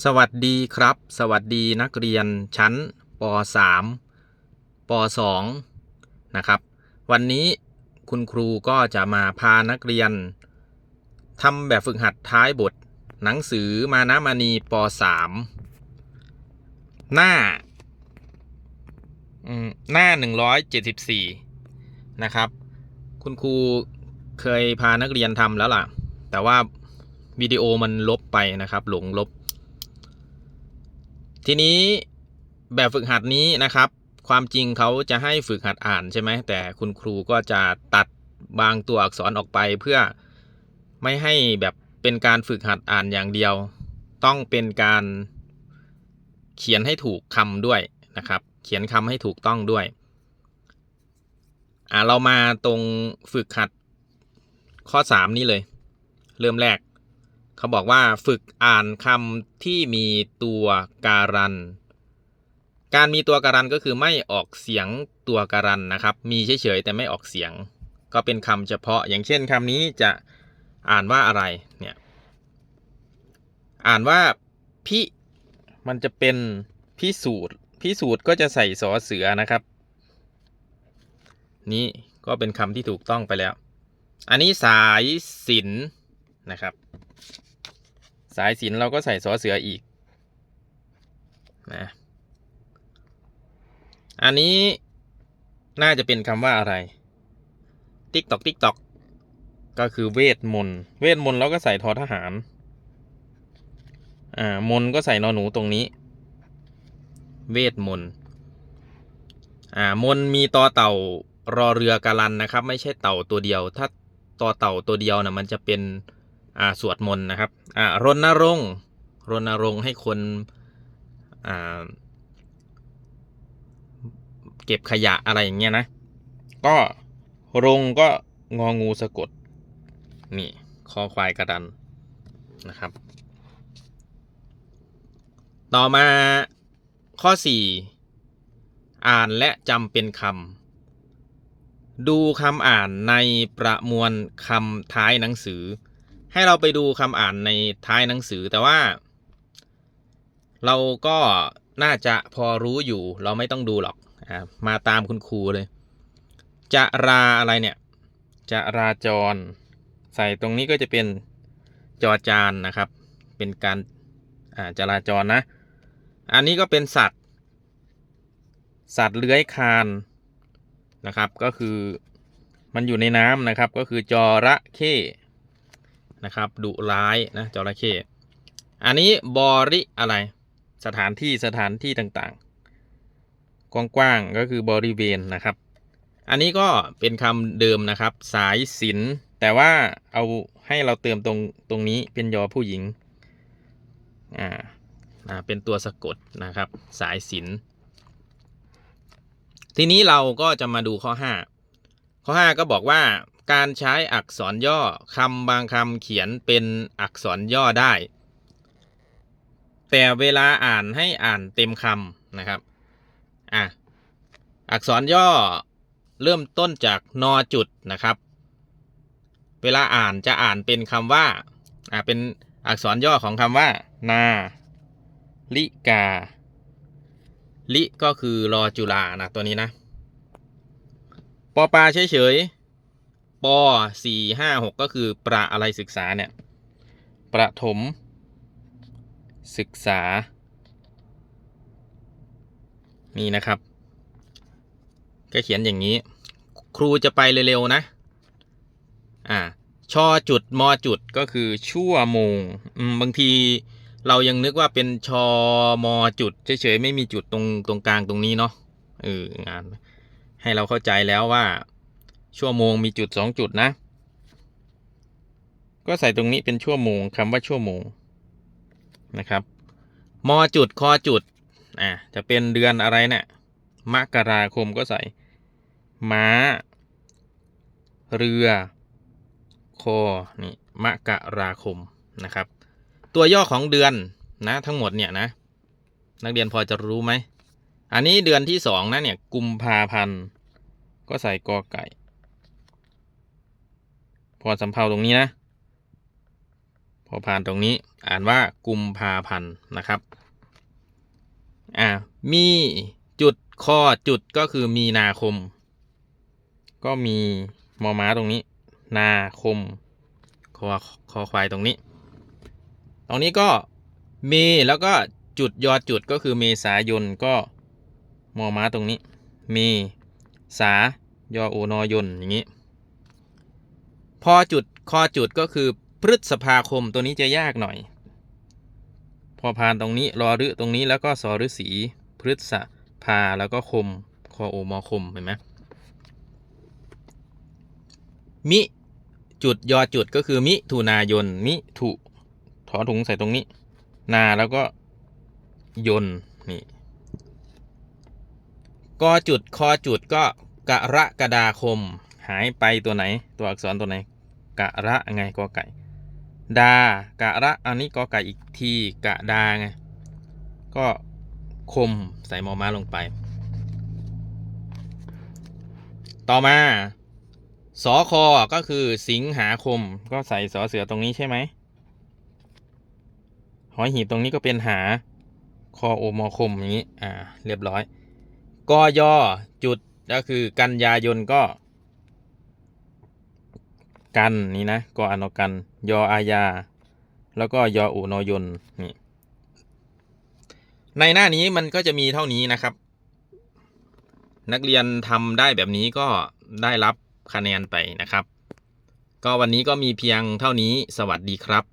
สวัสดีครับ สวัสดีนักเรียนชั้นป .3 ป .2 นะครับ วันนี้คุณครูก็จะมาพานักเรียนทำแบบฝึกหัดท้ายบท หนังสือมานะมณีป .3 หน้าหน้า 174 นะครับ คุณครูเคยพานักเรียนทำแล้วล่ะ แต่ว่าวิดีโอมันลบไปนะครับ หลงลบ ทีนี้แบบฝึกหัดนี้นะครับ ความจริงเขาจะให้ฝึกหัดอ่านใช่ไหมแต่คุณครูก็จะตัดบางตัวอักษรออกไปเพื่อไม่ให้แบบเป็นการฝึกหัดอ่านอย่างเดียว ต้องเป็นการเขียนให้ถูกคำด้วยนะครับ เขียนคำให้ถูกต้องด้วยอ่าเรามาตรงฝึกหัดข้อ 3 นี้เลย เริ่มแรก เขาบอกว่าฝึกอ่านคำที่มีตัวการัน การมีตัวการันก็คือไม่ออกเสียงตัวการันนะครับ มีเฉยๆแต่ไม่ออกเสียง ก็เป็นคำเฉพาะ อย่างเช่นคำนี้จะอ่านว่าอะไรเนี่ยอ่านว่าพิมันจะเป็นพิสูจน์พิสูจน์ก็จะใส่สอเสือนะครับ นี่ก็เป็นคำที่ถูกต้องไปแล้ว อันนี้สายสินนะครับ สายสินเราก็ใส่สอเสืออีกนะอันนี้น่าจะเป็นคำว่าอะไร ติ๊กตอกติ๊กตอกก็คือเวทมนต์เวทมนต์เราก็ใส่ทอทหาร อ่า มนก็ใส่นอหนูตรงนี้ เวทมนต์อ่า มนมีตอเต่ารอเรือการันนะครับ ไม่ใช่เต่าตัวเดียว ถ้าตอเต่าตัวเดียวนะมันจะเป็น อ่าสวดมนต์นะครับอ่ารณรงค์รณรงค์ให้คนอ่าเก็บขยะอะไรอย่างเงี้ยนะ ก็รงก็งองูสะกด นี่คอควายกระดันนะครับ ต่อมาข้อ 4 อ่านและจำเป็นคำ ดูคำอ่านในประมวลคำท้ายหนังสือ ให้เราไปดูคำอ่านในท้ายหนังสือแต่ว่า เราก็น่าจะพอรู้อยู่ เราไม่ต้องดูหรอกอมาตามคุณครูเลย จะราอะไรเนี่ย จะราจร ใส่ตรงนี้ก็จะเป็นจอจานนะครับ เป็นการาจราจรนะ อันนี้ก็เป็นสัตว์ สัตว์เลื้อยคลานนะครับ ก็คือมันอยู่ในน้ำนะครับ ก็คือจระเข้ นะครับดุร้ายนะจระเข้อันนี้บริอะไร สถานที่สถานที่ต่างๆ กว้างๆก็คือบริเวณนะครับ อันนี้ก็เป็นคำเดิมนะครับ สายสินแต่ว่าเอาให้เราเติมตรงตรงนี้เป็นยอผู้หญิงอ่าเป็นตัวสะกดนะครับ สายสินทีนี้เราก็จะมาดูข้อ 5 ข้อ 5 ก็บอกว่า การใช้อักษรย่อคำบางคำเขียนเป็นอักษรย่อได้ แต่เวลาอ่านให้อ่านเต็มคำนะครับอะอักษรย่อเริ่มต้นจากนอจุดนะครับ เวลาอ่านจะอ่านเป็นคำว่าอ่าเป็นอักษรย่อของคำว่า นาลิกา ลิก็คือรอจุฬานะตัวนี้นะปอปลาเฉยๆ ปสี่ห้าหกก็คือประอะไรศึกษาเนี่ยประถม ศึกษา นี่นะครับ ก็เขียนอย่างนี้ ครูจะไปเร็วๆนะ อ่าชอจุดมอจุดก็คือชั่วโมงมบางทีเรายังนึกว่าเป็นชอมอจุดเฉยๆไม่มีจุดตรงตรงกลางตรงนี้เนาะเอองานให้เราเข้าใจแล้วว่า ชั่วโมงมีจุดสองจุดนะ ก็ใส่ตรงนี้เป็นชั่วโมงคำว่าชั่วโมงนะครับมอจุดคอจุดอ่าจะเป็นเดือนอะไรเนะี่ยมกราคมก็ใส่ ม้า เรือ คอ นี่มกราคมนะครับ ตัวย่อของเดือนนะทั้งหมดเนี่ยนะ นักเรียนพอจะรู้ไหม อันนี้เดือนที่สองนะเนี่ยกุมภาพันธ์ก็ใส่กอไก่ พอสำเพาตรงนี้นะ พออพานตรงนี้อ่านว่ากุมภาพันธ์นะครับ อ่า มีจุดคอจุดก็คือมีนาคม ก็มีมอม้าตรงนี้ นาคมคอคอควายตรงนี้ ตรงนี้ก็มีแล้วก็จุดยอจุดก็คือเมษายนก็มอม้าตรงนี้ เมษายอโอนอยนอย่างนี้ พอจุดคอจุดก็คือพฤษภาคมตัวนี้จะยากหน่อย พอพานตรงนี้รอรึตรงนี้แล้วก็สอฤษีพฤษภาแล้วก็คมคอโอมอคมเห็นไหมมิจุดยอจุดก็คือมิถุนายนมิถุถอถุงใส่ตรงนี้ นาแล้วก็ยนนี่กอจุดคอจุดก็กรกฎาคม หายไปตัวไหน ตัวอักษรตัวไหน กะระไงกอไก่ ดากะระอันนี้กอไก่อีกทีกะดาไงก็คมใส่มอม้าลงไป ต่อมาสอคอก็คือสิงหาคมก็ใส่สอเสือตรงนี้ใช่ไหมหอยหีบตรงนี้ก็เป็นหาคอโอมอคมอย่างนี้ อ่า เรียบร้อยกอยอจุดก็คือกันยายนก็ กันนี่นะกออนอกัน ยออาญา แล้วก็ยออุนอยนนี่ในหน้านี้มันก็จะมีเท่านี้นะครับ นักเรียนทำได้แบบนี้ก็ได้รับคะแนนไปนะครับ ก็วันนี้ก็มีเพียงเท่านี้สวัสดีครับ